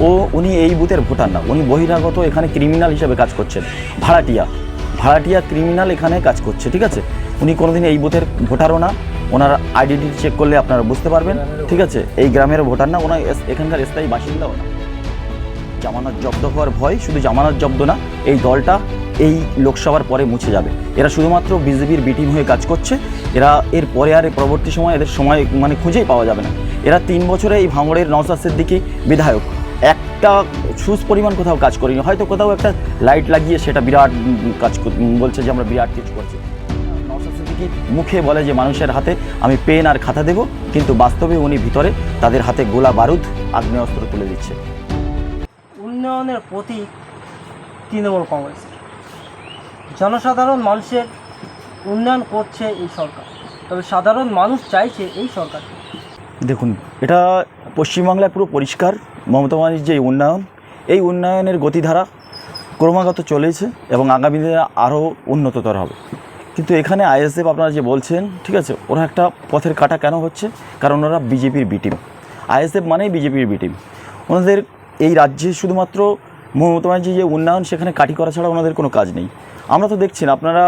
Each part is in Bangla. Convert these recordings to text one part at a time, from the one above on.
ও উনি এই বুথের ভোটার না, উনি বহিরাগত এখানে ক্রিমিনাল হিসেবে কাজ করছেন। ভাড়াটিয়া ভাড়াটিয়া ক্রিমিনাল এখানে কাজ করছে, ঠিক আছে? উনি কোনোদিন এই বুথের ভোটারও না, ওনার আইডেন্টি চেক করলে আপনারা বুঝতে পারবেন, ঠিক আছে? এই গ্রামের ভোটার না, ওনার এখানকার স্থায়ী বাসিন্দাও না। জামানত জব্দ হওয়ার ভয়, শুধু জামানত জব্দ না, এই দলটা এই লোকসভার পরে মুছে যাবে। এরা শুধুমাত্র বিজেপির বিটিম হয়ে কাজ করছে, এরা এর পরে আর পরবর্তী সময় এদের সময় মানে খুঁজেই পাওয়া যাবে না। এরা তিন বছরে এই ভাঙড়ের নওসাদ সিদ্দিকি বিধায়ক। একটা সুস পরিমাণ কোথাও কাজ করিনি। হয়তো কোথাও একটা লাইট লাগিয়ে সেটা বিরাট কাজ বলছে যে আমরা বিরাট কিছু করছি। মুখে বলে যে মানুষের হাতে আমি পেন আর খাতা দেব, কিন্তু বাস্তবে উনি ভিতরে তাদের হাতে গোলা বারুদ, আগ্নেয়াস্ত্র তুলে দিচ্ছে। উন্নয়নের প্রতীক তৃণমূল কংগ্রেস। জনসাধারণ মানুষের উন্নয়ন করছে এই সরকার। তবে সাধারণ মানুষ চাইছে এই সরকার দেখুন, এটা পশ্চিমবাংলায় পুরো পরিষ্কার। মমতা ব্যানার্জির যে উন্নয়ন, এই উন্নয়নের গতিধারা ক্রমাগত চলেছে এবং আগামী দিনে আরও উন্নততর হবে। কিন্তু এখানে আইএসএফ আপনারা যে বলছেন, ঠিক আছে, ওরা একটা পথের কাটা কেন হচ্ছে? কারণ ওরা বিজেপির বিটিম আইএসএফ মানেই বিজেপির বিটিম ওনাদের এই রাজ্যে শুধুমাত্র মমতা ব্যানার্জির যে উন্নয়ন, সেখানে কাটি করা ছাড়া ওনাদের কোনো কাজ নেই। আমরা তো দেখছেন, আপনারা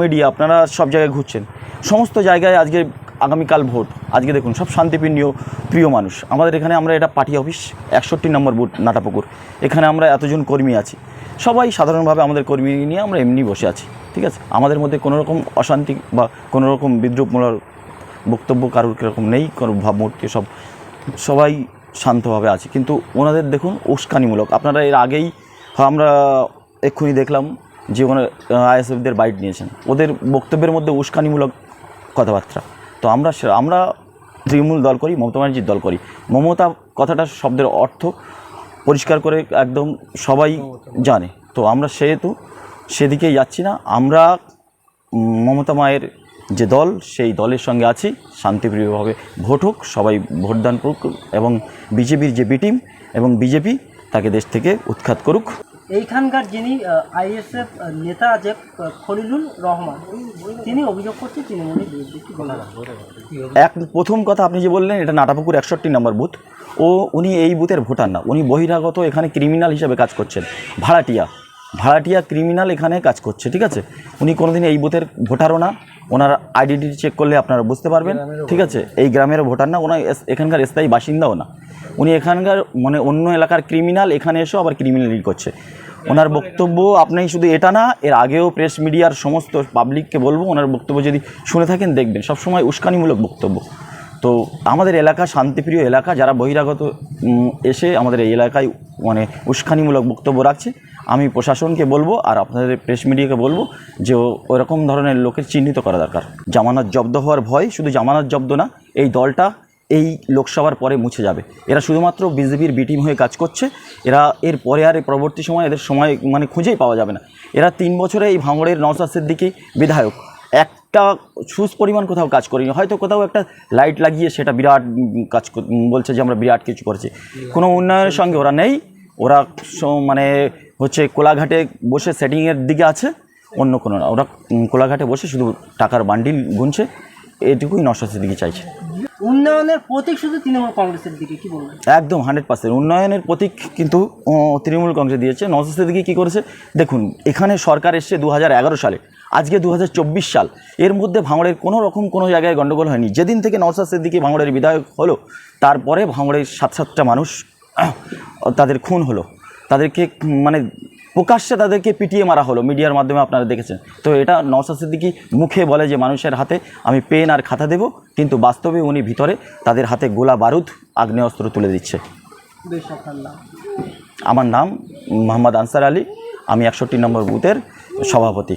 মিডিয়া আপনারা সব জায়গায় ঘুরছেন। সমস্ত জায়গায় আজকে আগামীকাল ভোট। আজকে দেখুন, সব শান্তিপ্রিয় প্রিয় মানুষ। আমাদের এখানে আমরা এটা পার্টি অফিস, একষট্টি নম্বর বুথ, নাটাপুকুর। এখানে আমরা এতজন কর্মী আছি। সবাই সাধারণভাবে আমাদের কর্মী নিয়ে আমরা এমনি বসে আছি, ঠিক আছে? আমাদের মধ্যে কোনো রকম অশান্তি বা কোনো রকম বিদ্রুপমূলক বক্তব্য কারোর কীরকম নেই, কোনো ভাবমূর্তি সব, সবাই শান্তভাবে আছে। কিন্তু ওনাদের দেখুন, উস্কানিমূলক। আপনারা এর আগেই, আমরা এক্ষুনি দেখলাম যে ওখানে আইএসএফদের বাইট নিয়েছেন। ওদের বক্তব্যের মধ্যে উস্কানিমূলক কথাবার্তা। তো আমরা আমরা তৃণমূল দল করি, মমতা ব্যানার্জির দল করি। মমতা কথাটা শব্দের অর্থ পরিষ্কার করে একদম সবাই জানে। তো আমরা সেহেতু সেদিকেই যাচ্ছি না। আমরা মমতা মায়ের যে দল, সেই দলের সঙ্গে আছি। শান্তিপ্রিয়ভাবে ভোট হোক, সবাই ভোটদান করুক এবং বিজেপির যে বিটিম এবং বিজেপি তাকে দেশ থেকে উৎখাত করুক। এইখানকার যিনি আইএসএফ নেতা আছে খলিলুল রহমান, তিনি অভিযোগ করছে তৃণমূলের বিরুদ্ধে কি বলা এক প্রথম কথা আপনি যে বললেন, এটা নাটাপুকুর একষট্টি নম্বর বুথ। ও, উনি এই বুথের ভোটার না, উনি বহিরাগত এখানে ক্রিমিনাল হিসাবে কাজ করছেন, ভাড়াটিয়া। ভাড়াটিয়া ক্রিমিনাল এখানে কাজ করছে ঠিক আছে? উনি কোনোদিন এই বুথের ভোটারও না ওনার আইডেন্টি চেক করলে আপনারা বুঝতে পারবেন ঠিক আছে? এই গ্রামেরও ভোটার না ওনার এখানকার স্থায়ী বাসিন্দাও না। উনি এখানকার মানে অন্য এলাকার ক্রিমিনাল এখানে এসেও আবার ক্রিমিনালি করছে। ওনার বক্তব্য আপনি শুধু এটা না এর আগেও প্রেস মিডিয়ার সমস্ত পাবলিককে বলব ওনার বক্তব্য যদি শুনে থাকেন দেখবেন। সবসময় উস্কানিমূলক বক্তব্য। তো আমাদের এলাকা শান্তিপ্রিয় এলাকা যারা বহিরাগত এসে আমাদের এই এলাকায় মানে উস্কানিমূলক বক্তব্য রাখছে। আমি প্রশাসনকে বলব আর আপনাদের প্রেস মিডিয়াকে বলব যে ওরকম ধরনের লোকের চিহ্নিত করা দরকার। জামানত জব্দ হওয়ার ভয় শুধু জামানত জব্দ না, এই দলটা এই লোকসভার পরে মুছে যাবে। এরা শুধুমাত্র বিজেপির বিটিম হয়ে কাজ করছে, এরা এর পরে আর পরবর্তী সময় এদের সময় মানে খুঁজেই পাওয়া যাবে না। এরা তিন বছরে এই ভাঙড়ের নওসাদ সিদ্দিকি বিধায়ক। একটা সুস পরিমাণ কোথাও কাজ করিনি, হয়তো কোথাও একটা লাইট লাগিয়ে সেটা বিরাট কাজ বলছে যে আমরা বিরাট কিছু করছি। কোনো উন্নয়নের সঙ্গে ওরা নেই ওরা স- মানে হচ্ছে কোলাঘাটে বসে সেটিংয়ের দিকে আছে অন্য কোনো না। ওরা কোলাঘাটে বসে শুধু টাকার বান্ডিল গুনছে এটুকুই নওসাদ সিদ্দিকি চাইছে। উন্নয়নের প্রতীক শুধু তৃণমূল কংগ্রেসের দিকে কি বলবেন? একদম হান্ড্রেড পার্সেন্ট। উন্নয়নের প্রতীক কিন্তু তৃণমূল কংগ্রেস দিয়েছে। নওসাদ দিকে কী করেছে? দেখুন এখানে সরকার এসছে দু সালে। আজকে দু হাজার চব্বিশ সাল। এর মধ্যে ভাঙড়ের কোনো রকম কোনো জায়গায় গণ্ডগোল হয়নি। যেদিন থেকে নওসাদ সিদ্দিকি ভাঙড়ের বিধায়ক হলো তারপরে ভাঙড়ের সাত সাতটা মানুষ তাদের খুন হলো। তাদেরকে মানে প্রকাশ্যে তাদেরকে পিটিয়ে মারা হলো। মিডিয়ার মাধ্যমে আপনারা দেখেছেন। তো এটা নওসাদ সিদ্দিকি মুখে বলে যে, মানুষের হাতে আমি পেন আর খাতা দেব। কিন্তু বাস্তবে উনি ভিতরে তাদের হাতে গোলা বারুদ, আগ্নেয়াস্ত্র তুলে দিচ্ছে। আমার নাম মোহাম্মদ আনসার আলী। আমি একষট্টি নম্বর বুথের সভাপতি।